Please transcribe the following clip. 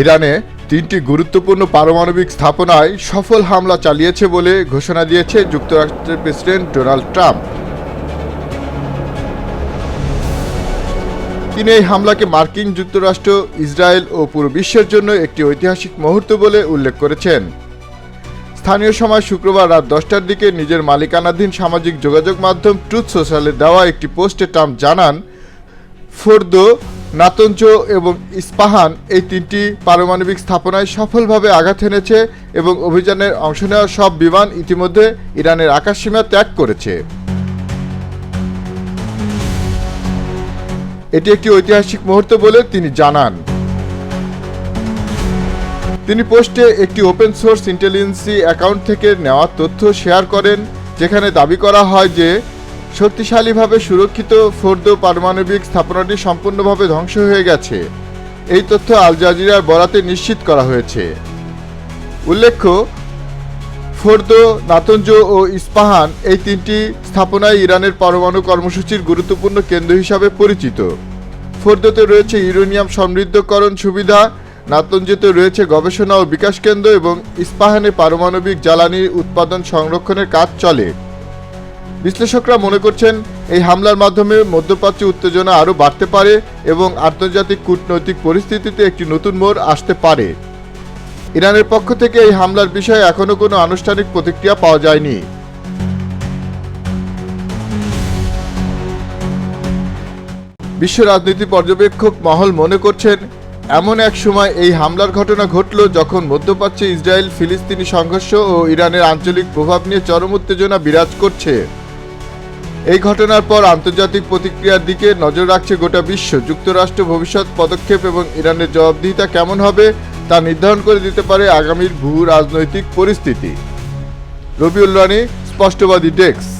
ইরানে তিনটি গুরুত্বপূর্ণ পারমাণবিক স্থাপনায় সফল হামলা চালিয়েছে বলে ঘোষণা দিয়েছে যুক্তরাষ্ট্রের প্রেসিডেন্ট ডোনাল্ড ট্রাম্প। তিনি এই হামলাকে মার্কিন যুক্তরাষ্ট্র, ইসরায়েল ও পুরো বিশ্বের জন্য একটি ঐতিহাসিক মুহূর্ত বলে উল্লেখ করেছেন। স্থানীয় সময় শুক্রবার রাত দশটার দিকে নিজের মালিকানাধীন সামাজিক যোগাযোগ মাধ্যম ট্রুথ সোশ্যালে দেওয়া একটি পোস্টে ট্রাম্প জানান, ফোর্দো নাতঞ্জ এবং ইস্পাহান এই তিনটি পারমাণবিক স্থাপনায় সফলভাবে আঘাত এনেছে এবং অভিযানের অংশ নেওয়া সব বিমান ইতিমধ্যে ইরানের আকাশসীমা ত্যাগ করেছে। এটি একটি ঐতিহাসিক মুহূর্ত বলে তিনি জানান। তিনি পোস্টে একটি ওপেন সোর্স ইন্টেলিজেন্সি অ্যাকাউন্ট থেকে নেওয়া তথ্য শেয়ার করেন, যেখানে দাবি করা হয় যে, শক্তিশালীভাবে সুরক্ষিত ফোর্দো পারমাণবিক স্থাপনাটি সম্পূর্ণভাবে ধ্বংস হয়ে গেছে। এই তথ্য আল জাজিরার বরাতে নিশ্চিত করা হয়েছে। উল্লেখ্য, ফোর্দো নাতঞ্জ ও ইস্পাহান এই তিনটি স্থাপনায় ইরানের পরমাণু কর্মসূচির গুরুত্বপূর্ণ কেন্দ্র হিসাবে পরিচিত। ফোর্দোতে রয়েছে ইউরেনিয়াম সমৃদ্ধকরণ সুবিধা নাতঞ্জতে রয়েছে গবেষণা ও বিকাশ কেন্দ্র এবং ইস্পাহানে পারমাণবিক জ্বালানি উৎপাদন সংরক্ষণের কাজ চলে। বিশ্লেষকরা মনে করছেন, এই হামলার মাধ্যমে মধ্যপ্রাচ্যে উত্তেজনা আরও বাড়তে পারে এবং আন্তর্জাতিক কূটনৈতিক পরিস্থিতিতে একটি নতুন মোড় আসতে পারে। ইরানের পক্ষ থেকে এই হামলার বিষয়ে এখনও কোনো আনুষ্ঠানিক প্রতিক্রিয়া পাওয়া যায়নি। বিশ্ব রাজনীতি পর্যবেক্ষক মহল মনে করছেন এমন এক সময় এই হামলার ঘটনা ঘটল যখন মধ্যপ্রাচ্যে ইসরায়েল ফিলিস্তিনি সংঘর্ষ ও ইরানের আঞ্চলিক প্রভাব নিয়ে চরম উত্তেজনা বিরাজ করছে। এই ঘটনার পর আন্তর্জাতিক প্রতিক্রিয়ার দিকে নজর রাখছে গোটা বিশ্ব। যুক্তরাষ্ট্র ভবিষ্যৎ পদক্ষেপ এবং ইরানের জবাবদিহিতা কেমন হবে তা নির্ধারণ করে দিতে পারে আগামীর ভূ রাজনৈতিক পরিস্থিতি। রবিউল রানী, স্পষ্টবাদী ডেস্ক।